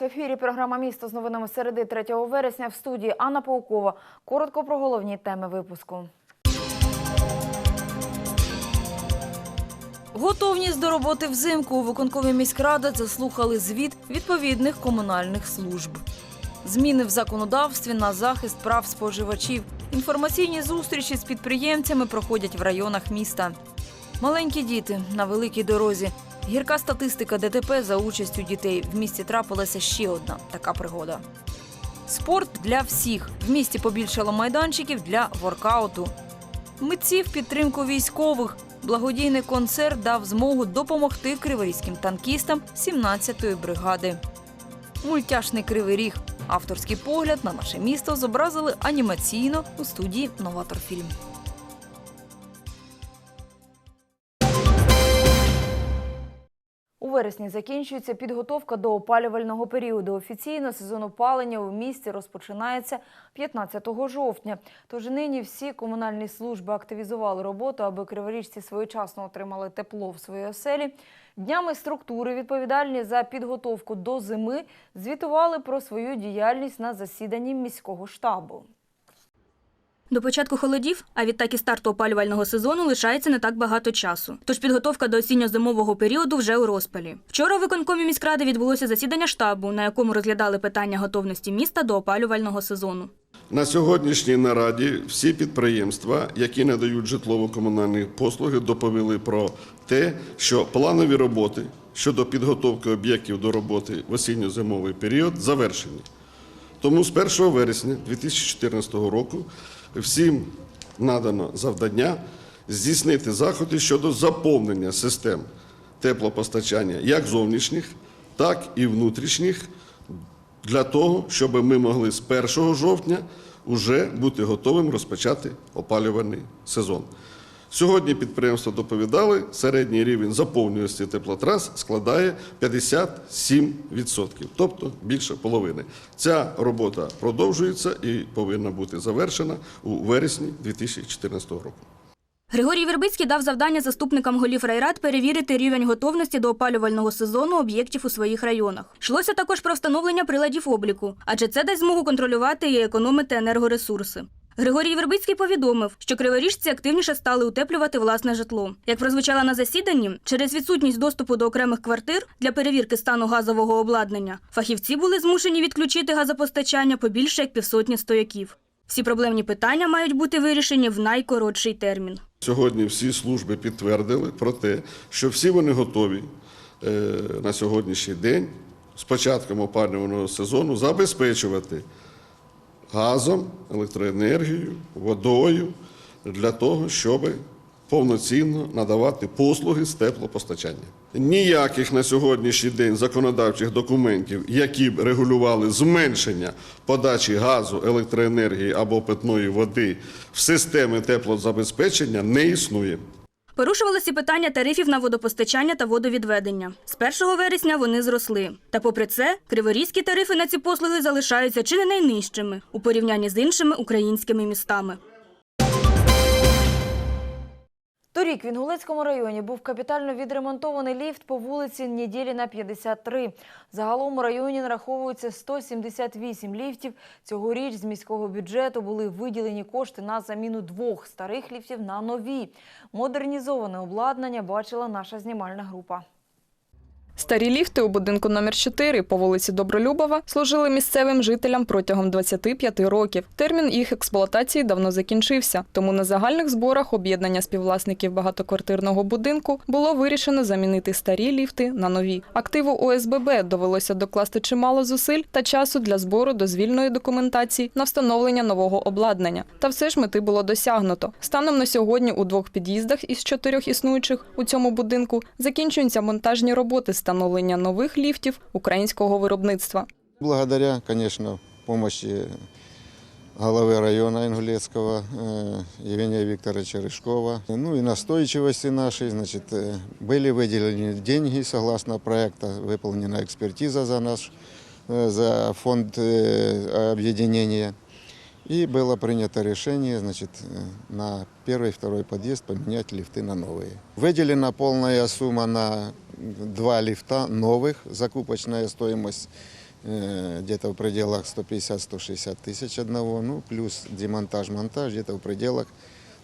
Вас в ефірі. Програма Місто з новинами середи 3 вересня в студії Анна Паукова. Коротко про головні теми випуску. Готовність до роботи взимку у виконковій міськради заслухали звіт відповідних комунальних служб. Зміни в законодавстві на захист прав споживачів. Інформаційні зустрічі з підприємцями проходять в районах міста. Маленькі діти на великій дорозі. Гірка статистика ДТП за участю дітей. В місті трапилася ще одна така пригода. Спорт для всіх. В місті побільшало майданчиків для воркауту. Митці в підтримку військових. Благодійний концерт дав змогу допомогти криворізьким танкістам 17-ї бригади. Мультяшний кривий ріг. Авторський погляд на наше місто зобразили анімаційно у студії Новатор вересні закінчується підготовка до опалювального періоду. Офіційно сезон опалення у місті розпочинається 15 жовтня. Тож нині всі комунальні служби активізували роботу, аби криворіжці своєчасно отримали тепло в своїй оселі. Днями структури, відповідальні за підготовку до зими, звітували про свою діяльність на засіданні міського штабу. До початку холодів, а відтак і старту опалювального сезону лишається не так багато часу. Тож підготовка до осінньо-зимового періоду вже у розпалі. Вчора у виконкомі міськради відбулося засідання штабу, на якому розглядали питання готовності міста до опалювального сезону. На сьогоднішній нараді всі підприємства, які надають житлово-комунальні послуги, доповіли про те, що планові роботи щодо підготовки об'єктів до роботи в осінньо-зимовий період завершені. Тому з 1 вересня 2014 року всім надано завдання здійснити заходи щодо заповнення систем теплопостачання як зовнішніх, так і внутрішніх для того, щоб ми могли з 1 жовтня вже бути готовим розпочати опалювальний сезон. Сьогодні підприємства доповідали, середній рівень заповнюваності теплотрас складає 57%, тобто більше половини. Ця робота продовжується і повинна бути завершена у вересні 2014 року. Григорій Вербицький дав завдання заступникам голів райрад перевірити рівень готовності до опалювального сезону об'єктів у своїх районах. Йшлося також про встановлення приладів обліку, адже це дасть змогу контролювати і економити енергоресурси. Григорій Вербицький повідомив, що криворіжці активніше стали утеплювати власне житло. Як прозвучало на засіданні, через відсутність доступу до окремих квартир для перевірки стану газового обладнання, фахівці були змушені відключити газопостачання по більше як півсотні стояків. Всі проблемні питання мають бути вирішені в найкоротший термін. Сьогодні всі служби підтвердили про те, що всі вони готові е, на сьогоднішній день з початком опалювального сезону забезпечувати газом, електроенергією, водою для того, щоб повноцінно надавати послуги з теплопостачання. Ніяких на сьогоднішній день законодавчих документів, які б регулювали зменшення подачі газу, електроенергії або питної води в системи теплозабезпечення, не існує. Порушувалися питання тарифів на водопостачання та водовідведення. З 1 вересня вони зросли. Та попри це, криворізькі тарифи на ці послуги залишаються чи не найнижчими у порівнянні з іншими українськими містами. Торік в Інгулецькому районі був капітально відремонтований ліфт по вулиці Неділіна, 53. Загалом у районі нараховується 178 ліфтів. Цьогоріч з міського бюджету були виділені кошти на заміну двох старих ліфтів на нові. Модернізоване обладнання бачила наша знімальна група. Старі ліфти у будинку номер 4 по вулиці Добролюбова служили місцевим жителям протягом 25 років. Термін їх експлуатації давно закінчився, тому на загальних зборах об'єднання співвласників багатоквартирного будинку було вирішено замінити старі ліфти на нові. Активу ОСББ довелося докласти чимало зусиль та часу для збору дозвільної документації на встановлення нового обладнання. Та все ж мети було досягнуто. Станом на сьогодні у двох під'їздах із чотирьох існуючих у цьому будинку закінчуються монтажні роботи встановлення нових ліфтів українського виробництва. Благодаря, конечно, помощи главы района Ингулецкого э, Евгения Викторовича Рыжкова, ну и настойчивости нашей, значит, э, были выделены деньги согласно проекта, выполнена экспертиза за наш, э, за фонд э, объединения. И было принято решение значит, э, на первый и второй подъезд поменять лифты на новые. Выделена полная сумма на два лифта новых, закупочная стоимость э, где-то в пределах 150-160 тысяч одного, ну, плюс демонтаж, монтаж где-то в пределах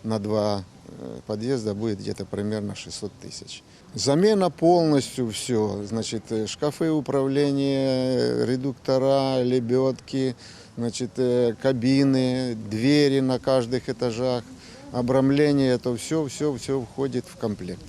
на два э, подъезда будет где-то примерно 600 тысяч. Замена полностью все, значит, шкафы управления, редуктора, лебедки, значит, э, кабины, двери на каждых этажах, обрамление, это все, все, все входит в комплект.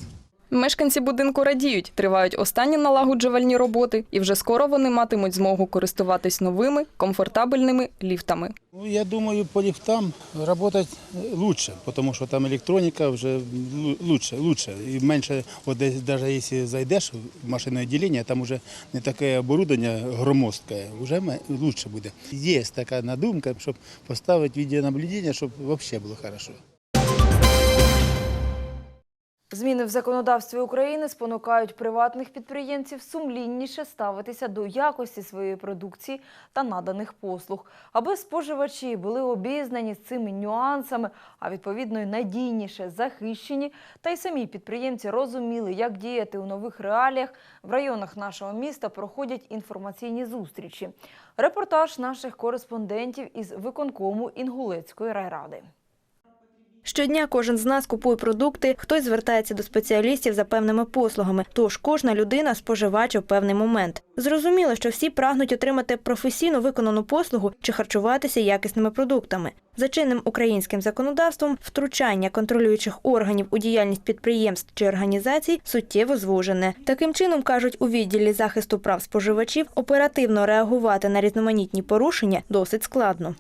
Мешканці будинку радіють, тривають останні налагоджувальні роботи, і вже скоро вони матимуть змогу користуватись новими комфортабельними ліфтами. Ну, я думаю, по лифтам работать лучше, потому что там электроника уже лу- лучше, лучше. И меньше, вот десь даже если зайдешь в машинное отделение, там уже не таке оборудование громоздкое, уже ме- лучше буде. Есть така надумка, щоб поставити відеонаблюдення, щоб вообще було хорошо. Зміни в законодавстві України спонукають приватних підприємців сумлінніше ставитися до якості своєї продукції та наданих послуг, аби споживачі були обізнані з цими нюансами, а відповідно й надійніше захищені, та й самі підприємці розуміли, як діяти у нових реаліях. В районах нашого міста проходять інформаційні зустрічі. Репортаж наших кореспондентів із виконкому Інгулецької райради. Щодня кожен з нас купує продукти, хтось звертається до спеціалістів за певними послугами. Тож кожна людина споживач у певний момент. Зрозуміло, що всі прагнуть отримати професійно виконану послугу чи харчуватися якісними продуктами. За чинним українським законодавством втручання контролюючих органів у діяльність підприємств чи організацій суттєво звужене. Таким чином кажуть у відділі захисту прав споживачів, оперативно реагувати на різноманітні порушення досить складно.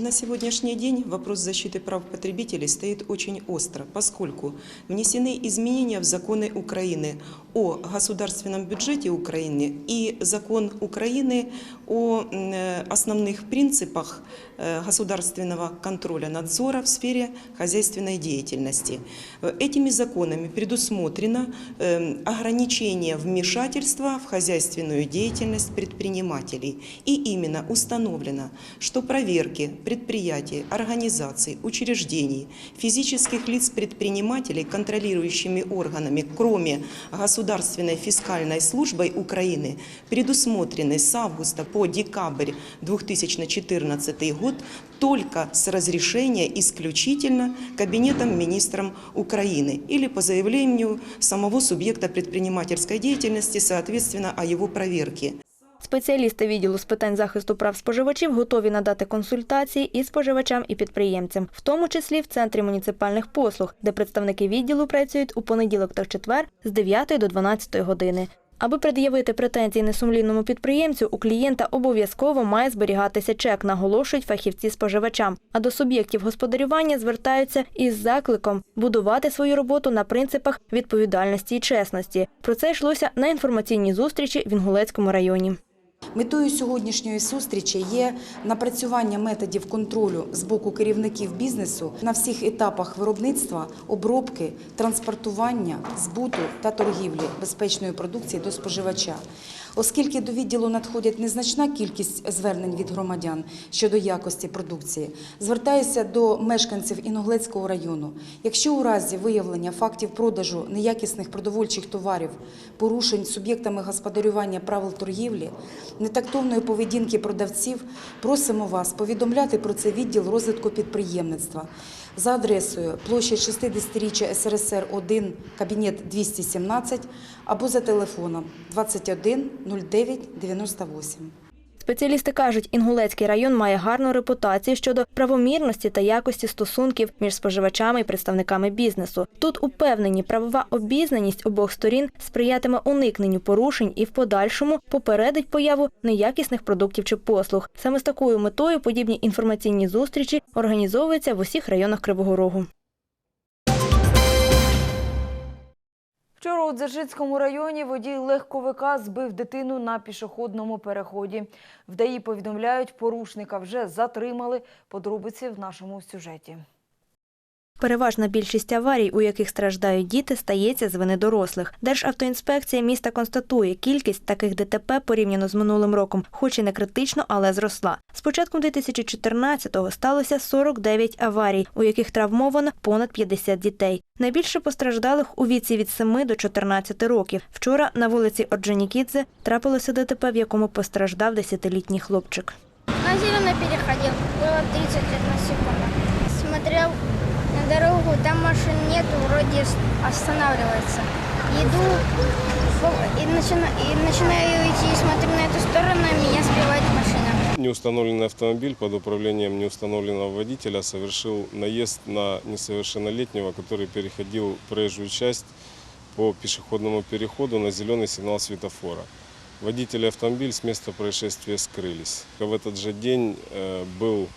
На сегодняшний день вопрос защиты прав потребителей стоит очень остро, поскольку внесены изменения в законы Украины о государственном бюджете Украины и закон Украины о э, основных принципах э, государственного контроля надзора в сфере хозяйственной деятельности. Э, Этими законами предусмотрено э, ограничение вмешательства в хозяйственную деятельность предпринимателей. И именно установлено, что проверки предприятий, организаций, учреждений, физических лиц-предпринимателей контролирующими органами, кроме Государственной фискальной службой Украины, предусмотрены с августа по декабрь 2014 год только с разрешения исключительно Кабинетом министром Украины или по заявлению самого субъекта предпринимательской деятельности, соответственно, о его проверке. Спеціалісти відділу з питань захисту прав споживачів готові надати консультації і споживачам, і підприємцям, в тому числі в центрі муніципальних послуг, де представники відділу працюють у понеділок та четвер з 9 до 12 години. Аби пред'явити претензії несумлінному підприємцю, у клієнта обов'язково має зберігатися чек, наголошують фахівці споживачам. А до суб'єктів господарювання звертаються із закликом будувати свою роботу на принципах відповідальності і чесності. Про це йшлося на інформаційній зустрічі в Інгулецькому районі. Метою сьогоднішньої зустрічі є напрацювання методів контролю з боку керівників бізнесу на всіх етапах виробництва, обробки, транспортування, збуту та торгівлі безпечної продукції до споживача. Оскільки до відділу надходять незначна кількість звернень від громадян щодо якості продукції, звертаюся до мешканців Іноглецького району. Якщо у разі виявлення фактів продажу неякісних продовольчих товарів, порушень суб'єктами господарювання правил торгівлі, нетактовної поведінки продавців, просимо вас повідомляти про це відділ розвитку підприємництва за адресою площа 60-річчя СРСР 1, кабінет 217 або за телефоном 21 09 98. Спеціалісти кажуть, Інгулецький район має гарну репутацію щодо правомірності та якості стосунків між споживачами і представниками бізнесу. Тут упевнені, правова обізнаність обох сторін сприятиме уникненню порушень і в подальшому попередить появу неякісних продуктів чи послуг. Саме з такою метою подібні інформаційні зустрічі організовуються в усіх районах Кривого Рогу. Вчора у Дзержинському районі водій легковика збив дитину на пішохідному переході. В ДАІ повідомляють, порушника вже затримали. Подробиці в нашому сюжеті. Переважна більшість аварій, у яких страждають діти, стається з вини дорослих. Державтоінспекція міста констатує, кількість таких ДТП порівняно з минулим роком, хоч і не критично, але зросла. З початком 2014-го сталося 49 аварій, у яких травмовано понад 50 дітей. Найбільше постраждалих у віці від 7 до 14 років. Вчора на вулиці Орджонікідзе трапилося ДТП, в якому постраждав 10-літній хлопчик. На зеленый переходил, было 30 на секунду. Смотрел дорогу, там машин нет, вроде с- останавливается. Иду по- и, начина- и начинаю идти, смотрю на эту сторону, и меня сбивает машина. Неустановленный автомобиль под управлением неустановленного водителя совершил наезд на несовершеннолетнего, который переходил проезжую часть по пешеходному переходу на зеленый сигнал светофора. Водитель и автомобиль с места происшествия скрылись. В этот же день э, был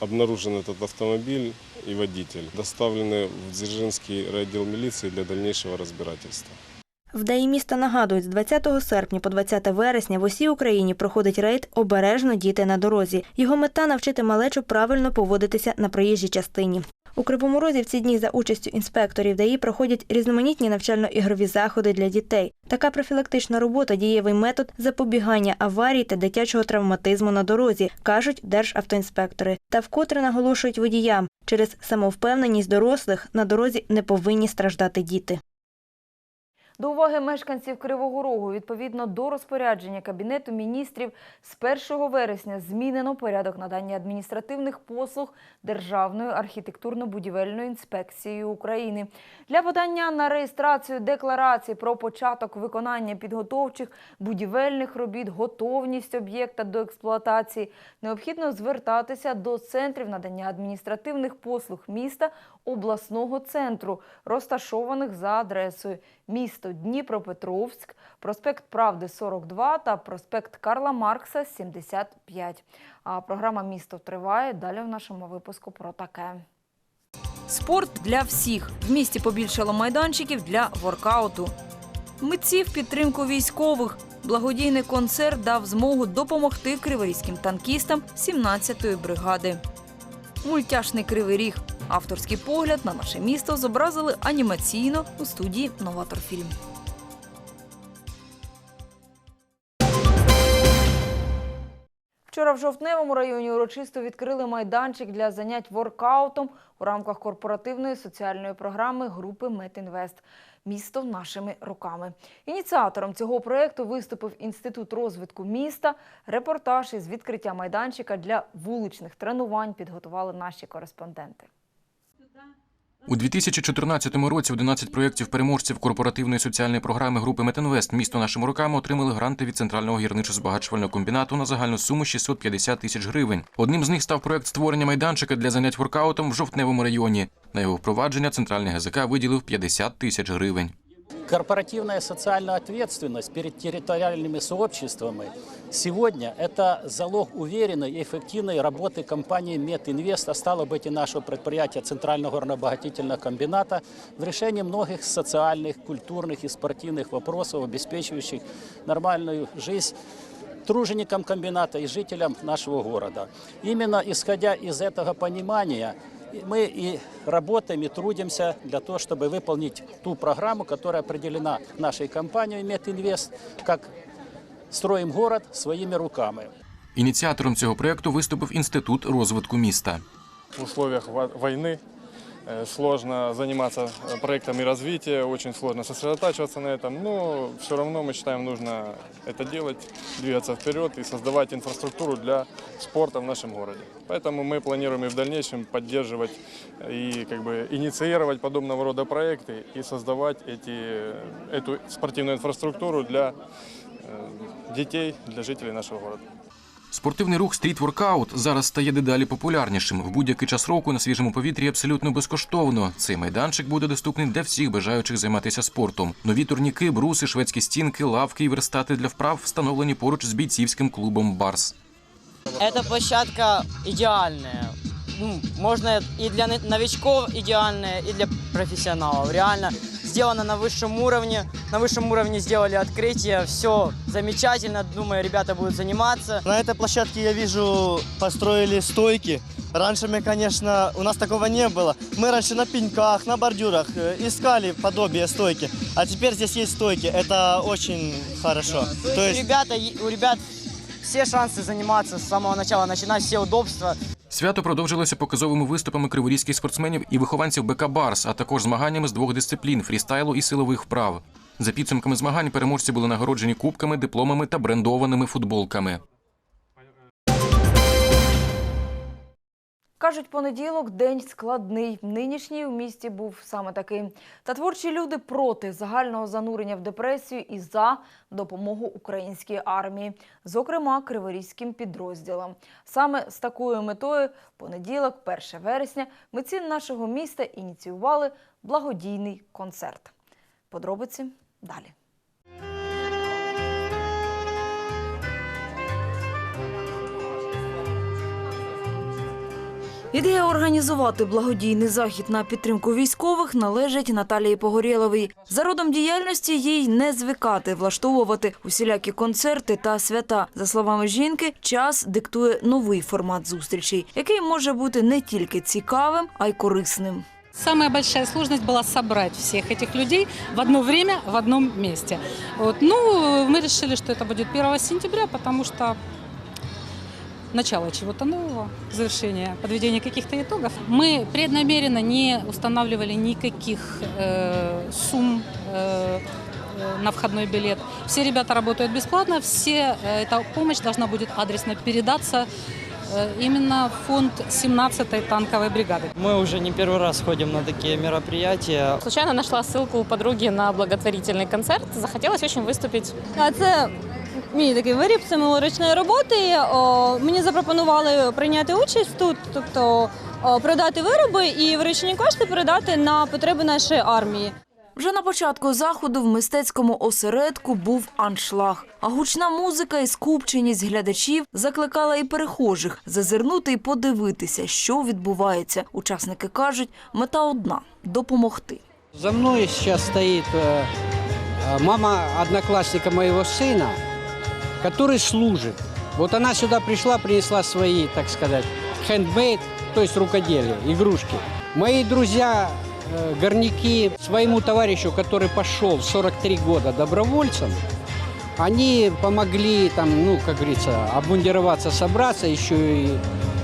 обнаружен этот автомобиль и водитель. Доставлены в Дзержинский райотдел милиции для дальнейшего разбирательства. В ДАІ міста нагадують, з 20 серпня по 20 вересня в усій Україні проходить рейд «Обережно діти на дорозі». Його мета – навчити малечу правильно поводитися на проїжджій частині. У Кривому Розі в ці дні за участю інспекторів ДАІ проходять різноманітні навчально-ігрові заходи для дітей. Така профілактична робота – дієвий метод запобігання аварій та дитячого травматизму на дорозі, кажуть державтоінспектори. Та вкотре наголошують водіям, через самовпевненість дорослих на дорозі не повинні страждати діти. До уваги мешканців Кривого Рогу відповідно до розпорядження Кабінету міністрів з 1 вересня змінено порядок надання адміністративних послуг Державною архітектурно-будівельною інспекцією України. Для подання на реєстрацію декларації про початок виконання підготовчих будівельних робіт, готовність об'єкта до експлуатації необхідно звертатися до центрів надання адміністративних послуг міста обласного центру, розташованих за адресою місто Дніпропетровськ, проспект Правди 42 та проспект Карла Маркса 75. А програма Місто триває. Далі в нашому випуску про таке. Спорт для всіх. В місті побільшало майданчиків для воркауту. Митці в підтримку військових. Благодійний концерт дав змогу допомогти криворізьким танкістам 17-ї бригади. Мультяшний кривий ріг. Авторський погляд на наше місто зобразили анімаційно у студії Новаторфільм. Вчора в Жовтневому районі урочисто відкрили майданчик для занять воркаутом у рамках корпоративної соціальної програми групи Метінвест. Місто нашими руками. Ініціатором цього проєкту виступив Інститут розвитку міста. Репортаж із відкриття майданчика для вуличних тренувань підготували наші кореспонденти. У 2014 році 11 проєктів переможців корпоративної соціальної програми групи Метинвест місто нашими руками отримали гранти від центрального гірничо-збагачувального комбінату на загальну суму 650 тисяч гривень. Одним з них став проєкт створення майданчика для занять воркаутом в жовтневому районі. На його впровадження центральний ГЗК виділив 50 тисяч гривень. Корпоративная социальная ответственность перед территориальными сообществами сегодня – это залог уверенной и эффективной работы компании «Метинвест», а стало быть и нашего предприятия Центрального горнообогатительного комбината в решении многих социальных, культурных и спортивных вопросов, обеспечивающих нормальную жизнь труженикам комбината и жителям нашего города. Именно исходя из этого понимания мы и работаем, и трудимся для того, чтобы выполнить ту программу, которая определена нашей компанией «Метинвест», как «Строим город своими руками». Ініціатором цього проєкту виступив Інститут розвитку міста. в условиях во- войны э, сложно заниматься э, проектами развития, очень сложно сосредотачиваться на этом, но все равно мы считаем нужно это делать, двигаться вперед и создавать инфраструктуру для спорта в нашем городе. Поэтому мы планируем и в дальнейшем поддерживать и как бы инициировать подобного рода проекты и создавать эти, эту спортивную инфраструктуру для э, детей, для жителей нашего города. Спортивний рух стріт-воркаут зараз стає дедалі популярнішим. В будь-який час року на свіжому повітрі абсолютно безкоштовно. Цей майданчик буде доступний для всіх бажаючих займатися спортом. Нові турніки, бруси, шведські стінки, лавки і верстати для вправ встановлені поруч з бійцівським клубом Барс. Эта площадка идеальная. Ну, можно и для но- новичков идеальная, и для профессионалов. Реально сделано на высшем уровне. На высшем уровне сделали открытие. Все замечательно. Думаю, ребята будут заниматься. На этой площадке я вижу, построили стойки, Раньше мы, конечно, у нас такого не было. Мы раньше на пеньках, на бордюрах э, искали подобие стойки. А теперь здесь есть стойки. Это очень хорошо. То есть... Ребята, у ребят все шансы заниматься с самого начала, начинать все удобства. Свято продовжилося показовими виступами криворізьких спортсменів і вихованців БК Барс, а також змаганнями з двох дисциплін фрістайлу і силових вправ. За підсумками змагань переможці були нагороджені кубками, дипломами та брендованими футболками. Кажуть, понеділок день складний. Нинішній у місті був саме такий. Та творчі люди проти загального занурення в депресію і за допомогу українській армії, зокрема криворізьким підрозділам. Саме з такою метою понеділок, 1 вересня, митці нашого міста ініціювали благодійний концерт. Подробиці далі. Ідея організувати благодійний захід на підтримку військових належить Наталії Погорєловій. За родом діяльності їй не звикати влаштовувати усілякі концерти та свята. За словами жінки, час диктує новий формат зустрічей, який може бути не тільки цікавим, а й корисним. Самая большая сложность была собрать всех этих людей в одно время, в одном месте. Вот. Ну, мы решили, что это будет 1 сентября, потому что начало чего-то нового, завершение, подведение каких-то итогов. Мы преднамеренно не устанавливали никаких э, сумм э, э, на входной билет. Все ребята работают бесплатно, все, э, эта помощь должна будет адресно передаться э, именно в фонд 17-й танковой бригады. Мы уже не первый раз ходим на такие мероприятия. Случайно нашла ссылку у подруги на благотворительный концерт. Захотелось очень выступить. А це мій такий виріб символічної роботи. О, мені запропонували прийняти участь тут, тобто о, продати вироби і виручені кошти передати на потреби нашої армії. Вже на початку заходу в мистецькому осередку був аншлаг. А гучна музика і скупченість глядачів закликала і перехожих зазирнути і подивитися, що відбувається. Учасники кажуть, мета одна допомогти. За мной сейчас стоит э, э, мама одноклассника моего сына, Который служит. Вот она сюда пришла, принесла свои, так сказать, хендмейд, то есть рукоделие, игрушки. Мои друзья, э, горняки, своему товарищу, который пошел в 43 года добровольцем, они помогли там, ну, как говорится, обмундироваться, собраться, еще и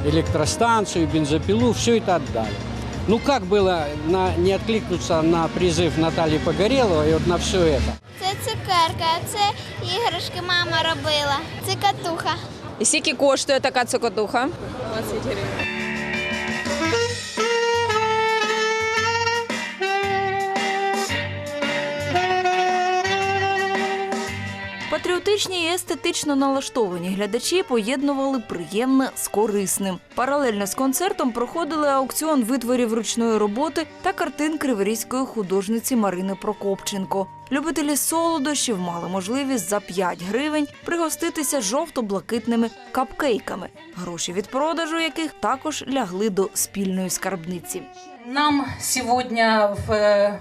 электростанцию, бензопилу, все это отдали. Ну как было на, не откликнуться на призыв Натальи Погореловой и вот на все это? Цукерка, а це іграшки мама робила. Цикатуха. І скільки коштує така цикатуха? 20 гривен. Патріотичні і естетично налаштовані глядачі поєднували приємне з корисним. Паралельно з концертом проходили аукціон витворів ручної роботи та картин криворізької художниці Марини Прокопченко. Любителі солодощів мали можливість за 5 гривень пригоститися жовто-блакитними капкейками, гроші від продажу яких також лягли до спільної скарбниці. Нам сегодня в э,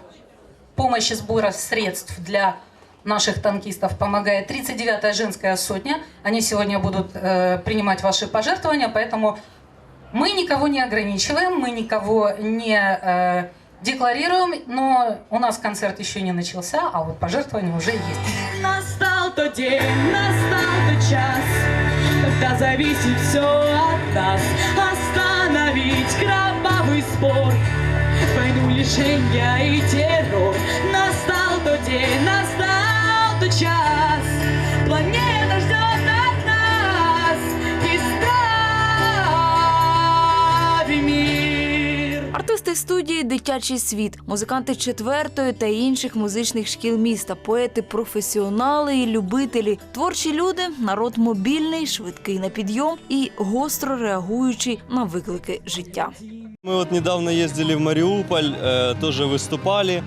помощи сбора средств для наших танкистов помогает 39-я женская сотня. Они сегодня будут э, принимать ваши пожертвования, поэтому мы никого не ограничиваем, мы никого не э, декларируем, но у нас концерт еще не начался, а вот пожертвования уже есть. Настал тот день, настал тот час, когда зависит все от нас. Остановить кровавый спор, войну лишения и террор. Настал тот день, настал час, планета ждет от нас. Исправим мир. Артисти студії Дитячий світ, музиканти четвертої та інших музичних шкіл міста, поети, професіонали і любителі, творчі люди, народ мобільний, швидкий на підйом і гостро реагуючий на виклики життя. Мы вот недавно ездили в Мариуполь, э, тоже выступали,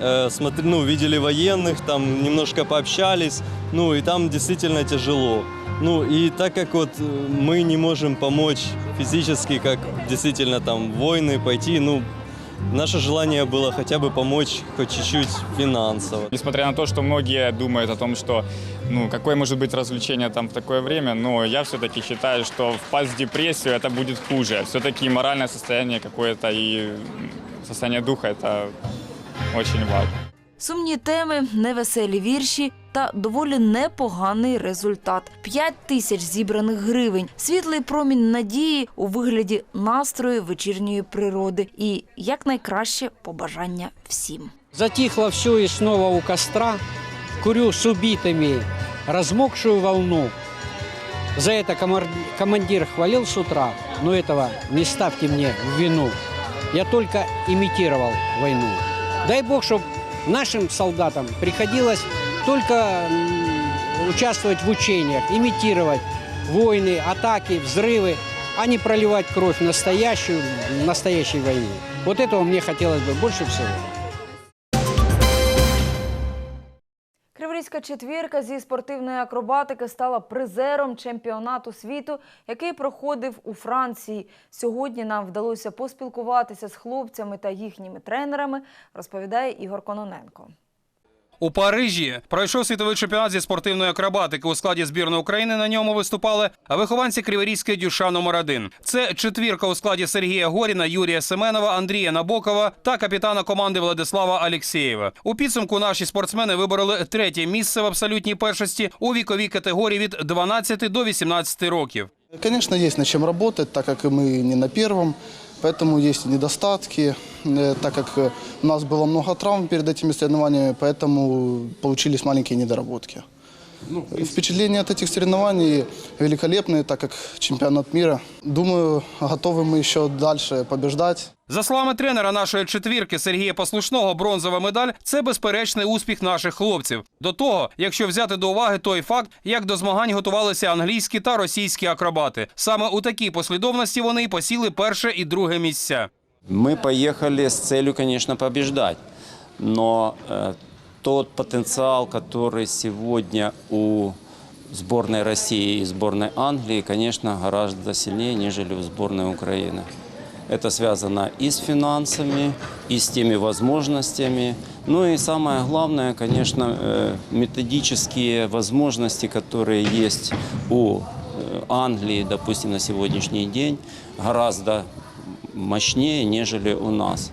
Э, смотри, ну, видели военных, там немножко пообщались, ну и там действительно тяжело. Ну и так как вот э, мы не можем помочь физически, как действительно там войны пойти, ну наше желание было хотя бы помочь хоть чуть-чуть финансово. Несмотря на то, что многие думают о том, что ну, какое может быть развлечение там в такое время, но я все-таки считаю, что впасть в депрессию это будет хуже. Все-таки моральное состояние какое-то и состояние духа это очень важно. Сумні теми, невеселі вірші та доволі непоганий результат. П'ять тисяч зібраних гривень, світлий промінь надії у вигляді настрою вечірньої природи і якнайкраще побажання всім. Затихло все и снова у костра. Курю с убитыми размокшую волну. За это комар- командир хвалил с утра, но этого не ставьте мне в вину. Я только имитировал войну. Дай бог, чтобы нашим солдатам приходилось только участвовать в учениях, имитировать войны, атаки, взрывы, а не проливать кровь настоящую, в настоящей войне. Вот этого мне хотелось бы больше всего. Криворізька четвірка зі спортивної акробатики стала призером чемпіонату світу, який проходив у Франції. Сьогодні нам вдалося поспілкуватися з хлопцями та їхніми тренерами, розповідає Ігор Кононенко. У Парижі пройшов світовий чемпіонат зі спортивної акробатики. У складі збірної України на ньому виступали вихованці Криворізької дюша номер 1 Це четвірка у складі Сергія Горіна, Юрія Семенова, Андрія Набокова та капітана команди Владислава Алєксєєва. У підсумку наші спортсмени вибороли третє місце в абсолютній першості у віковій категорії від 12 до 18 років. Конечно, есть над чем работать, так как мы не на первом, поэтому есть и недостатки, э, так как э, у нас было много травм перед этими соревнованиями, поэтому получились маленькие недоработки. Впечатления от этих соревнований великолепные, так как чемпионат мира. Думаю, готовы мы еще дальше побеждать. За словами тренера нашої четвірки Сергія Послушного, бронзова медаль це безперечний успіх наших хлопців. До того, якщо взяти до уваги той факт, як до змагань готувалися англійські та російські акробати. Саме у такій послідовності вони й посіли перше і друге місця. Мы поехали с целью, конечно, побеждать. Но э, тот потенциал, который сегодня у сборной России и сборной Англии, конечно, гораздо сильнее, нежели у сборной Украины. Это связано и с финансами, и с теми возможностями. Ну и самое главное, конечно, э, методические возможности, которые есть у э, Англии, допустим, на сегодняшний день, гораздо мощнее, нежели у нас.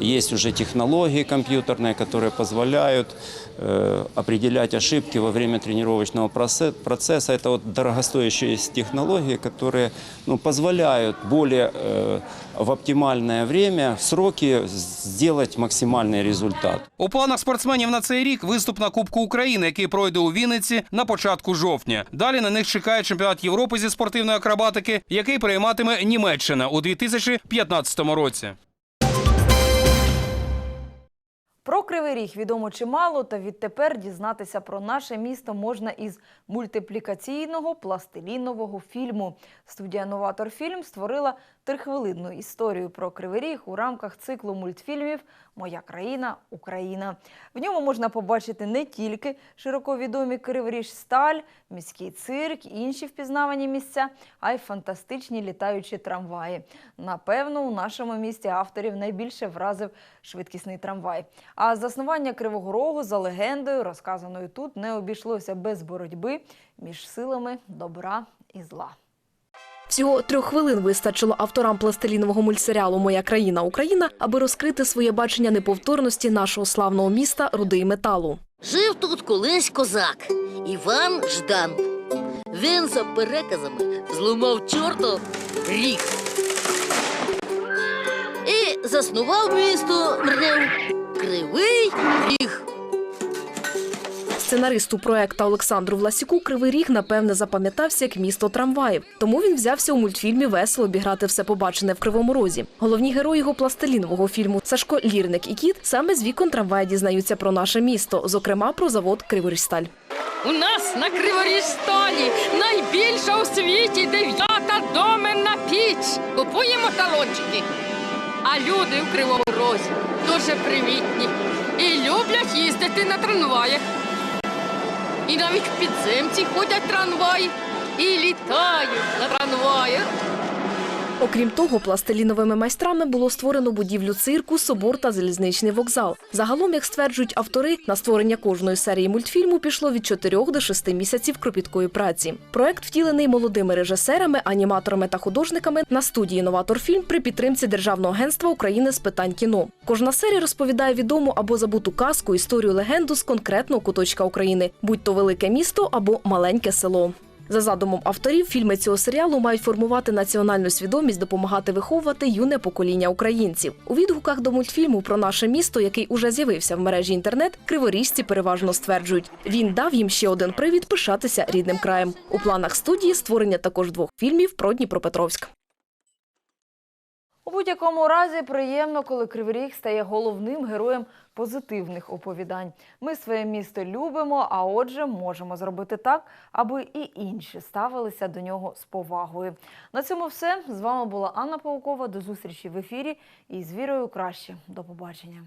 Есть уже технологии компьютерные, которые позволяют э, определять ошибки во время тренировочного просе- процесса. Это вот дорогостоящие технологии, которые ну, позволяют более э, в оптимальное время, в сроки сделать максимальный результат. У планах спортсменів на цей рік виступ на Кубку України, який пройде у Вінниці на початку жовтня. Далі на них чекає чемпіонат Європи зі спортивної акробатики, який прийматиме Німеччина у 2015 році. Про Кривий Ріг відомо чимало, та відтепер дізнатися про наше місто можна із мультиплікаційного пластилінового фільму. Студія Новатор Фільм створила трихвилинну історію про Кривий Ріг у рамках циклу мультфільмів Моя країна Україна. В ньому можна побачити не тільки широко відомі Криворіж Сталь, міський цирк, інші впізнавані місця, а й фантастичні літаючі трамваї. Напевно, у нашому місті авторів найбільше вразив швидкісний трамвай. А заснування Кривого Рогу за легендою, розказаною тут, не обійшлося без боротьби між силами добра і зла. Всього трьох хвилин вистачило авторам пластилінового мультсеріалу Моя країна Україна, аби розкрити своє бачення неповторності нашого славного міста руди металу. Жив тут колись козак Іван Ждан. Він за переказами зламав чорто ріг. І заснував місто Мрев Кривий Ріг. Сценаристу проекта Олександру Власюку Кривий Ріг напевне запам'ятався як місто трамваїв. Тому він взявся у мультфільмі весело обіграти все побачене в Кривому Розі. Головні герої його пластилінового фільму Сашко Лірник і Кіт саме з вікон трамвая дізнаються про наше місто, зокрема про завод Криворіжсталь. У нас на Криворіжсталі найбільша у світі дев'ята доменна піч. Купуємо талончики. А люди в Кривому Розі дуже привітні і люблять їздити на трамваях. І навіть в підземці ходять трамваї і літають на трамваях. Окрім того, пластиліновими майстрами було створено будівлю цирку, собор та залізничний вокзал. Загалом, як стверджують автори, на створення кожної серії мультфільму пішло від 4 до 6 місяців кропіткої праці. Проект втілений молодими режисерами, аніматорами та художниками на студії Новатор Фільм при підтримці Державного агентства України з питань кіно. Кожна серія розповідає відому або забуту казку, історію легенду з конкретного куточка України, будь то велике місто або маленьке село. За задумом авторів, фільми цього серіалу мають формувати національну свідомість, допомагати виховувати юне покоління українців. У відгуках до мультфільму про наше місто, який уже з'явився в мережі інтернет, криворіжці переважно стверджують, він дав їм ще один привід пишатися рідним краєм. У планах студії створення також двох фільмів про Дніпропетровськ. У будь-якому разі приємно, коли Кривий Ріг стає головним героєм позитивних оповідань. Ми своє місто любимо, а отже, можемо зробити так, аби і інші ставилися до нього з повагою. На цьому все. З вами була Анна Паукова. До зустрічі в ефірі і з вірою краще. До побачення.